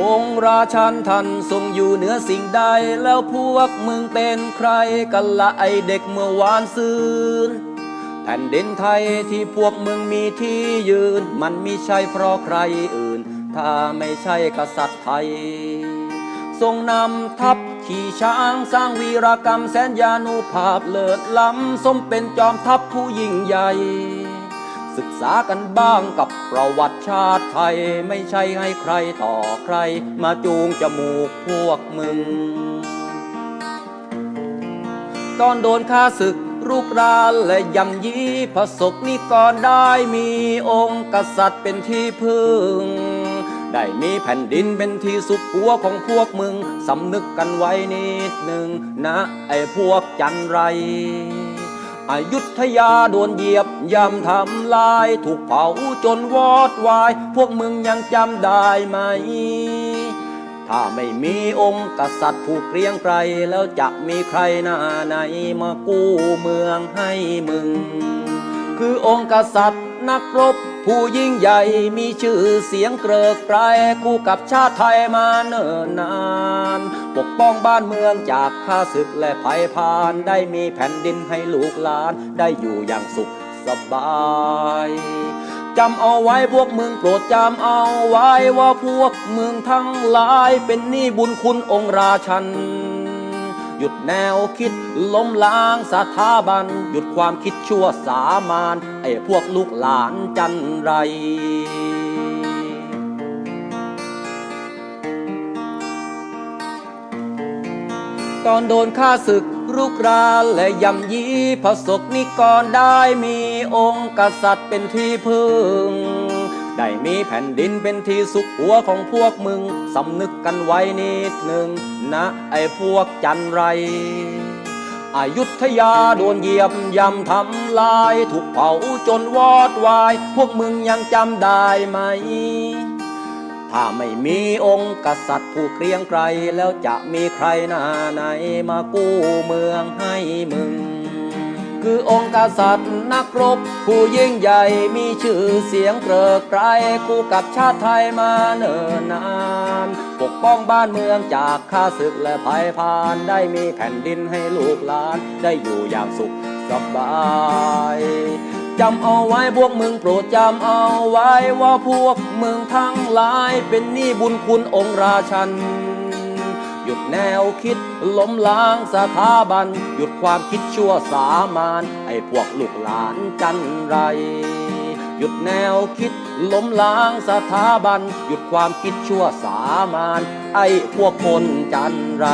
องค์ราชันท่านทรงอยู่เหนือสิ่งใด แล้วพวกมึงเป็นใครกันละไอเด็กเมื่อวานซืนแผ่นดินไทยที่พวกมึงมีที่ยืน มันไม่ใช่เพราะใครอื่น ถ้าไม่ใช่กษัตริย์ไทย ทรงนำทัพขี่ช้างสร้างวีรกรรมแสนยานุภาพเลิศล้ำสมเป็นจอมทัพผู้ยิ่งใหญ่ ศึกษากันบ้างกับประวัติชาติไทย ไม่ใช่ให้ใครต่อใคร มาจูงจมูกพวกมึง ตอนโดนฆ่าศึกรุกรานและยำยีพระศกนิกรได้มีองค์กษัตริย์เป็นที่พึ่ง ได้มีแผ่นดินเป็นที่สุขหัวของพวกมึง สำนึกกันไว้นิดหนึ่งนะ ไอ้พวกจันไร อยุธยาโดนเหยียบย่ำทำลายถูกเผาจนวอดวาย พวกมึงยังจำได้ไหม ถ้าไม่มีองค์กษัตริย์ผู้เกรียงไกรแล้วจะมีใครหน้าไหนมากู้เมืองให้มึง คือองค์กษัตริย์ นักรบ ผู้ยิ่งใหญ่มีชื่อเสียงเกริกไกรคู่กับชาติไทยมาเนิ่นนาน ปกป้องบ้านเมืองจากข้าศึกและภัยพานได้มีแผ่นดินให้ลูกหลานได้อยู่อย่างสุขสบายจำเอาไว้พวกมึงโปรดจำเอาไว้ว่าพวกมึงทั้งหลายเป็นหนี้บุญคุณองค์ราชัน หยุดแนวคิดล้มล้างสถาบัน หยุดความคิดชั่วสามานไอ้พวกลูกหลานจันไรตอนโดนฆ่าศึกรุกรานและยำยีพระศกนิกรได้มีองค์กษัตริย์เป็นที่พึ่ง ได้มีแผ่นดินเป็นที่สุขหัวของพวกมึง สำนึกกันไว้นิดหนึ่งนะ ไอ้พวกจันไรอายุทยาโดนเหยียบย่ำทำลาย ถูกเผาจนวอดวาย พวกมึงยังจำได้ไหม ถ้าไม่มีองค์กษัตริย์ผู้เกรียงไกรแล้วจะมีใครหน้าไหนมากู้เมืองให้มึง คือองค์กษัตริย์นักรบ ผู้ยิ่งใหญ่มีชื่อเสียงเกริกไกรคู่กับชาติไทยมาเนิ่นนาน ปกป้องบ้านเมืองจากข้าศึกและภัยพานได้มีแผ่นดินให้ลูกหลาน ได้อยู่อย่างสุขสบายจำเอาไว้พวกมึงโปรดจำเอาไว้ว่าพวกมึงทั้งหลายเป็นหนี้บุญคุณองค์ราชัน หยุดแนวคิดล้มล้างสถาบัน หยุดความคิดชั่วสามานไอ้พวกลูกหลานจันไร หยุดแนวคิดล้มล้างสถาบัน หยุดความคิดชั่วสามานไอ้พวกคนจันไร